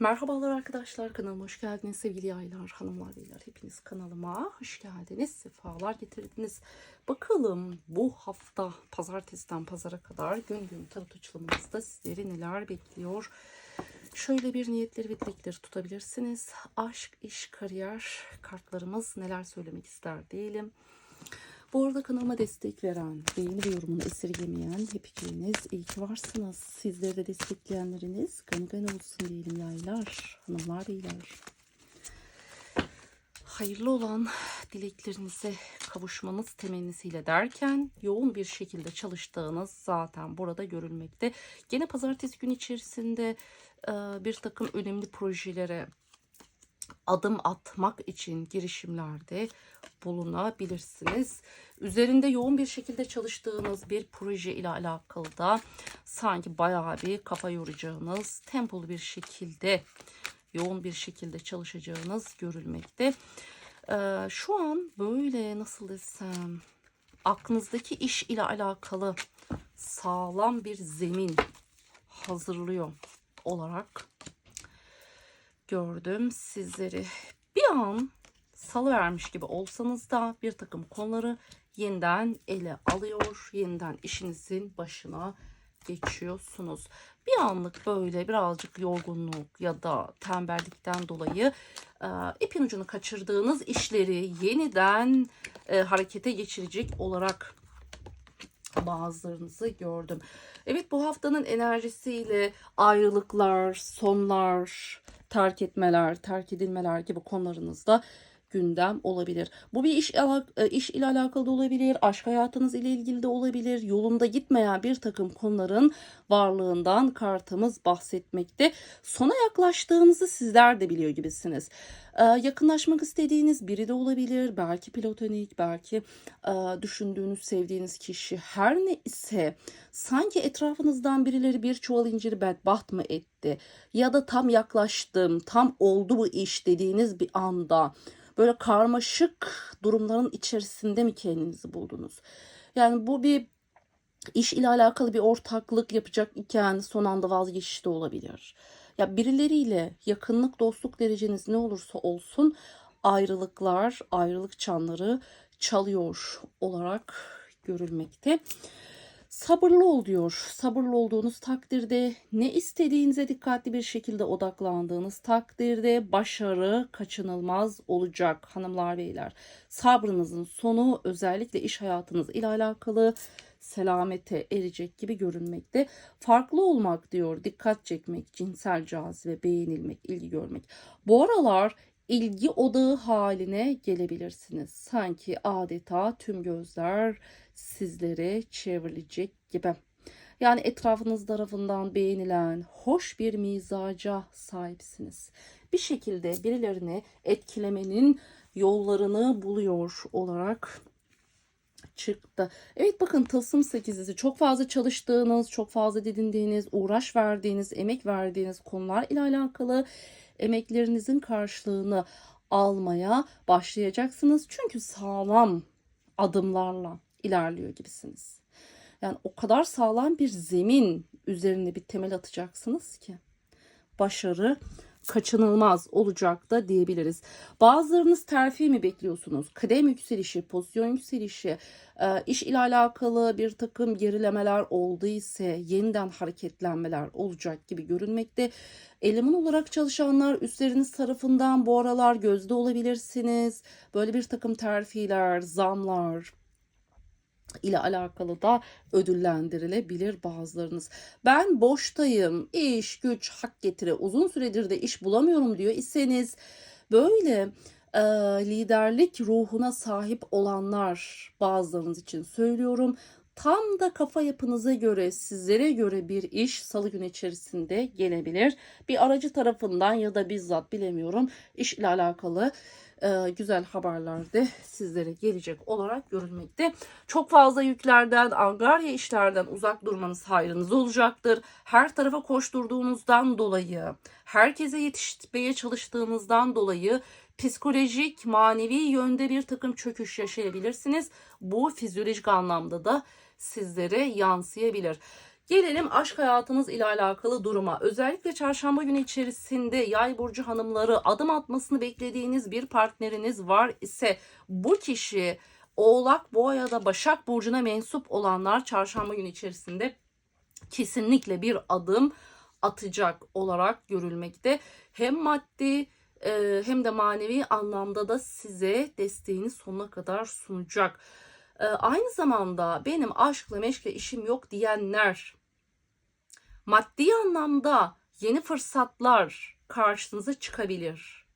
Merhabalar arkadaşlar kanalıma hoş geldiniz. Sevgili yaylar hanımlar beyler hepiniz kanalıma hoş geldiniz sefalar getirdiniz. Bakalım bu hafta pazartesiden pazara kadar gün gün tarot açılımımızda sizleri neler bekliyor? Şöyle bir niyetleri ve dilekleri tutabilirsiniz. Aşk iş kariyer kartlarımız neler söylemek ister diyelim bu arada kanalıma destek veren, beğeni ve yorumunu esirgemeyen hepiniz iyi ki varsınız. Sizleri de destekleyenleriniz gani gani olsun diyelim yaylar, hanımlar beyler. Hayırlı olan dileklerinize kavuşmanız temennisiyle derken yoğun bir şekilde çalıştığınız zaten burada görülmekte. Gene pazartesi gün içerisinde bir takım önemli projelere adım atmak için girişimlerde bulunabilirsiniz. Üzerinde yoğun bir şekilde çalıştığınız bir proje ile alakalı da sanki bayağı bir kafa yoracağınız, tempolu bir şekilde, yoğun bir şekilde çalışacağınız görülmekte. Ee, şu an böyle nasıl desem aklınızdaki iş ile alakalı sağlam bir zemin hazırlıyor olarak gördüm sizleri. Bir an salıvermiş gibi olsanız da bir takım konuları yeniden ele alıyor, yeniden işinizin başına geçiyorsunuz. Bir anlık böyle birazcık yorgunluk ya da tembellikten dolayı e, ipin ucunu kaçırdığınız işleri yeniden e, harekete geçirecek olarak bazılarınızı gördüm. Evet bu haftanın enerjisiyle ayrılıklar, sonlar, terk etmeler, terk edilmeler gibi konularınızda gündem olabilir. Bu bir iş, iş ile alakalı da olabilir, aşk hayatınız ile ilgili de olabilir. Yolunda gitmeyen bir takım konuların varlığından kartımız bahsetmekte. Sona yaklaştığınızı sizler de biliyor gibisiniz. Ee, yakınlaşmak istediğiniz biri de olabilir. Belki platonik, belki e, düşündüğünüz, sevdiğiniz kişi her ne ise sanki etrafınızdan birileri bir çuval inciri bedbaht mı etti? Ya da tam yaklaştım, tam oldu bu iş dediğiniz bir anda böyle karmaşık durumların içerisinde mi kendinizi buldunuz? Yani bu bir iş ile alakalı bir ortaklık yapacak iken son anda vazgeçiş de olabilir. Ya birileriyle yakınlık, dostluk dereceniz ne olursa olsun ayrılıklar, ayrılık çanları çalıyor olarak görülmekte. Sabırlı ol diyor. Sabırlı olduğunuz takdirde ne istediğinize dikkatli bir şekilde odaklandığınız takdirde başarı kaçınılmaz olacak hanımlar beyler. Sabrınızın sonu özellikle iş hayatınız ile alakalı selamete erecek gibi görünmekte. Farklı olmak diyor, dikkat çekmek, cinsel cazibe, beğenilmek, ilgi görmek. Bu aralar ilgi odağı haline gelebilirsiniz. Sanki adeta tüm gözler sizlere çevrilecek gibi. Yani etrafınız tarafından beğenilen hoş bir mizaca sahipsiniz. Bir şekilde birilerini etkilemenin yollarını buluyor olarak çıktı. Evet bakın tılsım sekizlisi çok fazla çalıştığınız, çok fazla didindiğiniz, uğraş verdiğiniz, emek verdiğiniz konular ile alakalı emeklerinizin karşılığını almaya başlayacaksınız. Çünkü sağlam adımlarla ilerliyor gibisiniz. Yani o kadar sağlam bir zemin üzerine bir temel atacaksınız ki başarı kaçınılmaz olacak da diyebiliriz. Bazılarınız terfi mi bekliyorsunuz? Kıdem yükselişi, pozisyon yükselişi, e, iş ile alakalı bir takım gerilemeler olduysa yeniden hareketlenmeler olacak gibi görünmekte. Eleman olarak çalışanlar üstleriniz tarafından bu aralar gözde olabilirsiniz. Böyle bir takım terfiler, zamlar, ile alakalı da ödüllendirilebilir bazılarınız. Ben boştayım, iş, güç, hak getire, uzun süredir de iş bulamıyorum diyor iseniz böyle e, liderlik ruhuna sahip olanlar bazılarınız için söylüyorum. Tam da kafa yapınıza göre, sizlere göre bir iş salı günü içerisinde gelebilir. Bir aracı tarafından ya da bizzat bilemiyorum iş ile alakalı e, güzel haberler de sizlere gelecek olarak görülmekte. Çok fazla yüklerden, angarya işlerden uzak durmanız hayrınız olacaktır. Her tarafa koşturduğunuzdan dolayı, herkese yetişmeye çalıştığınızdan dolayı psikolojik, manevi yönde bir takım çöküş yaşayabilirsiniz. Bu fizyolojik anlamda da sizlere yansıyabilir. Gelelim aşk hayatınız ile alakalı duruma. Özellikle çarşamba günü içerisinde yay burcu hanımları adım atmasını beklediğiniz bir partneriniz var ise bu kişi Oğlak, Boğa ya da Başak burcuna mensup olanlar çarşamba günü içerisinde kesinlikle bir adım atacak olarak görülmekte. Hem maddi e, hem de manevi anlamda da size desteğini sonuna kadar sunacak. E, aynı zamanda benim aşkla meşkle işim yok diyenler maddi anlamda yeni fırsatlar karşınıza çıkabilir.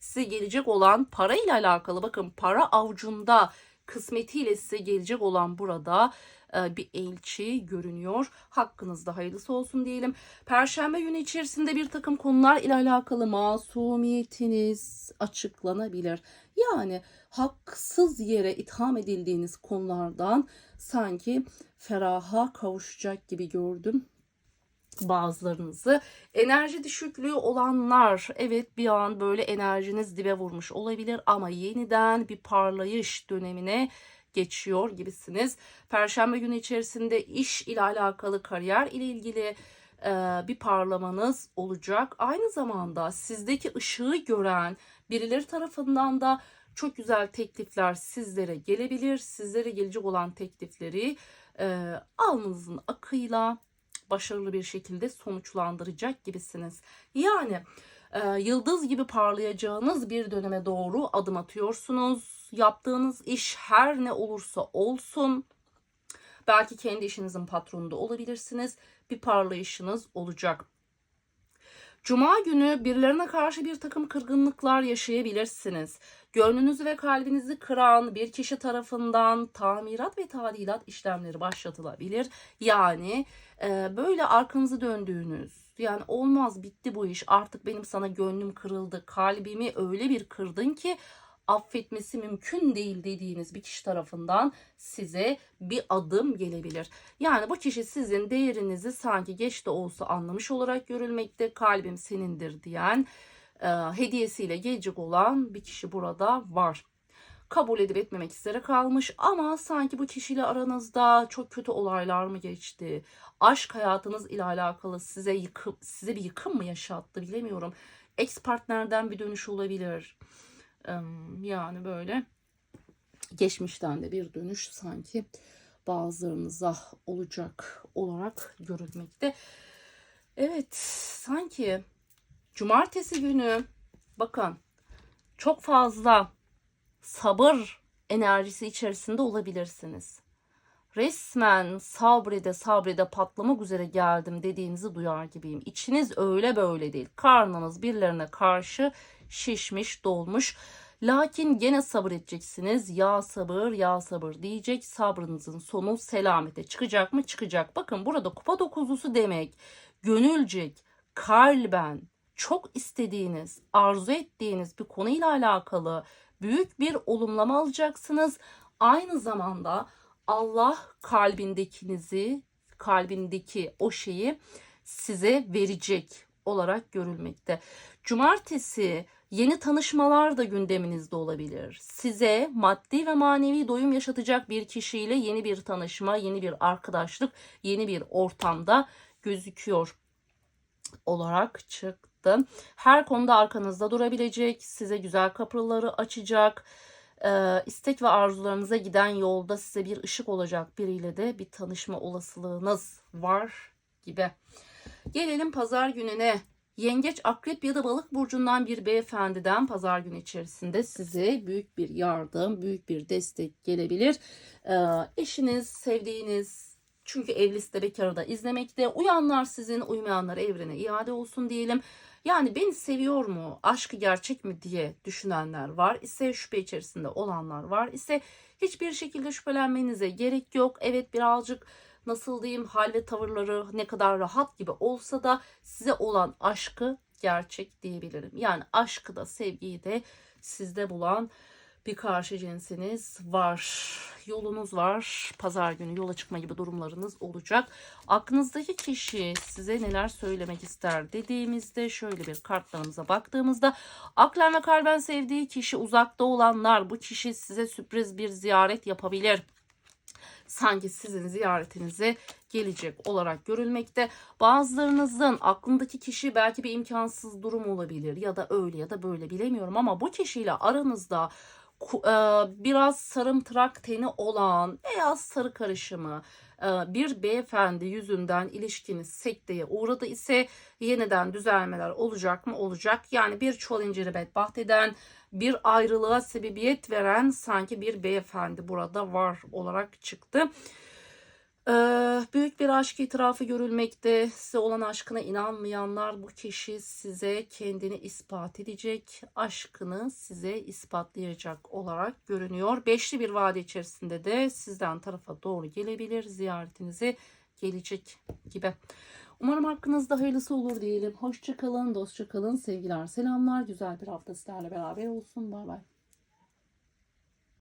Size gelecek olan para ile alakalı bakın para avucunda kısmetiyle size gelecek olan burada e, bir elçi görünüyor. Hakkınızda hayırlısı olsun diyelim. Perşembe günü içerisinde bir takım konular ile alakalı masumiyetiniz açıklanabilir. Yani haksız yere itham edildiğiniz konulardan sanki feraha kavuşacak gibi gördüm bazılarınızı. Enerji düşüklüğü olanlar evet bir an böyle enerjiniz dibe vurmuş olabilir ama yeniden bir parlayış dönemine geçiyor gibisiniz. Perşembe günü içerisinde iş ile alakalı, kariyer ile ilgili e, bir parlamanız olacak. Aynı zamanda sizdeki ışığı gören birileri tarafından da çok güzel teklifler sizlere gelebilir. Sizlere gelecek olan teklifleri e, alnınızın akıyla başarılı bir şekilde sonuçlandıracak gibisiniz. Yani e, yıldız gibi parlayacağınız bir döneme doğru adım atıyorsunuz. Yaptığınız iş her ne olursa olsun belki kendi işinizin patronu da olabilirsiniz. Bir parlayışınız olacak. Cuma günü birilerine karşı bir takım kırgınlıklar yaşayabilirsiniz. Gönlünüzü ve kalbinizi kıran bir kişi tarafından tamirat ve tadilat işlemleri başlatılabilir. Yani e, böyle arkanızı döndüğünüz, yani olmaz bitti bu iş artık benim sana gönlüm kırıldı, kalbimi öyle bir kırdın ki affetmesi mümkün değil dediğiniz bir kişi tarafından size bir adım gelebilir. Yani bu kişi sizin değerinizi sanki geç de olsa anlamış olarak görülmekte. Kalbim senindir diyen e, hediyesiyle gelecek olan bir kişi burada var. Kabul edip etmemek üzere kalmış ama sanki bu kişiyle aranızda çok kötü olaylar mı geçti? Aşk hayatınız ile alakalı size yıkım, size bir yıkım mı yaşattı bilemiyorum. Ex partnerden bir dönüş olabilir yani böyle geçmişten de bir dönüş sanki bazılarınıza olacak olarak görülmekte. Evet sanki cumartesi günü bakın çok fazla sabır enerjisi içerisinde olabilirsiniz. Resmen sabrede sabrede patlamak üzere geldim dediğinizi duyar gibiyim. İçiniz öyle böyle değil. Karnınız birilerine karşı şişmiş, dolmuş. Lakin gene sabır edeceksiniz. Ya sabır, ya sabır diyecek. Sabrınızın sonu selamete çıkacak mı? Çıkacak. Bakın burada kupa dokuzlusu demek gönülcek, kalben çok istediğiniz, arzu ettiğiniz bir konuyla alakalı büyük bir olumlama alacaksınız. Aynı zamanda Allah kalbindekinizi, kalbindeki o şeyi size verecek olarak görülmekte. Cumartesi Yeni tanışmalar da gündeminizde olabilir. Size maddi ve manevi doyum yaşatacak bir kişiyle yeni bir tanışma, yeni bir arkadaşlık, yeni bir ortamda gözüküyor olarak çıktı. Her konuda arkanızda durabilecek, size güzel kapıları açacak, e, istek ve arzularınıza giden yolda size bir ışık olacak biriyle de bir tanışma olasılığınız var gibi. Gelelim pazar gününe. Yengeç, akrep ya da balık burcundan bir beyefendiden pazar günü içerisinde size büyük bir yardım, büyük bir destek gelebilir. Ee, eşiniz, sevdiğiniz, çünkü evlisi de bekarı da izlemekte. Uyanlar sizin, uymayanlar evrene iade olsun diyelim. Yani beni seviyor mu, aşkı gerçek mi diye düşünenler var ise şüphe içerisinde olanlar var ise hiçbir şekilde şüphelenmenize gerek yok. Evet birazcık nasıl diyeyim hal ve tavırları ne kadar rahat gibi olsa da size olan aşkı gerçek diyebilirim. Yani aşkı da sevgiyi de sizde bulan bir karşı cinsiniz var. Yolunuz var. Pazar günü yola çıkma gibi durumlarınız olacak. Aklınızdaki kişi size neler söylemek ister dediğimizde şöyle bir kartlarımıza baktığımızda aklen ve kalben sevdiği kişi uzakta olanlar bu kişi size sürpriz bir ziyaret yapabilir sanki sizin ziyaretinize gelecek olarak görülmekte. Bazılarınızın aklındaki kişi belki bir imkansız durum olabilir ya da öyle ya da böyle bilemiyorum ama bu kişiyle aranızda e, biraz sarımtırak teni olan beyaz sarı karışımı bir beyefendi yüzünden ilişkiniz sekteye uğradı ise yeniden düzelmeler olacak mı? Olacak. Yani bir çol inciri bedbaht eden, bir ayrılığa sebebiyet veren sanki bir beyefendi burada var olarak çıktı. Ee, büyük bir aşk itirafı görülmekte. Size olan aşkına inanmayanlar bu kişi size kendini ispat edecek, aşkını size ispatlayacak olarak görünüyor. Beşli bir vade içerisinde de sizden tarafa doğru gelebilir, ziyaretinize gelecek gibi. Umarım hakkınızda hayırlısı olur diyelim. Hoşça kalın, dostça kalın, sevgiler, selamlar. Güzel bir hafta sizlerle beraber olsun. Bay bay.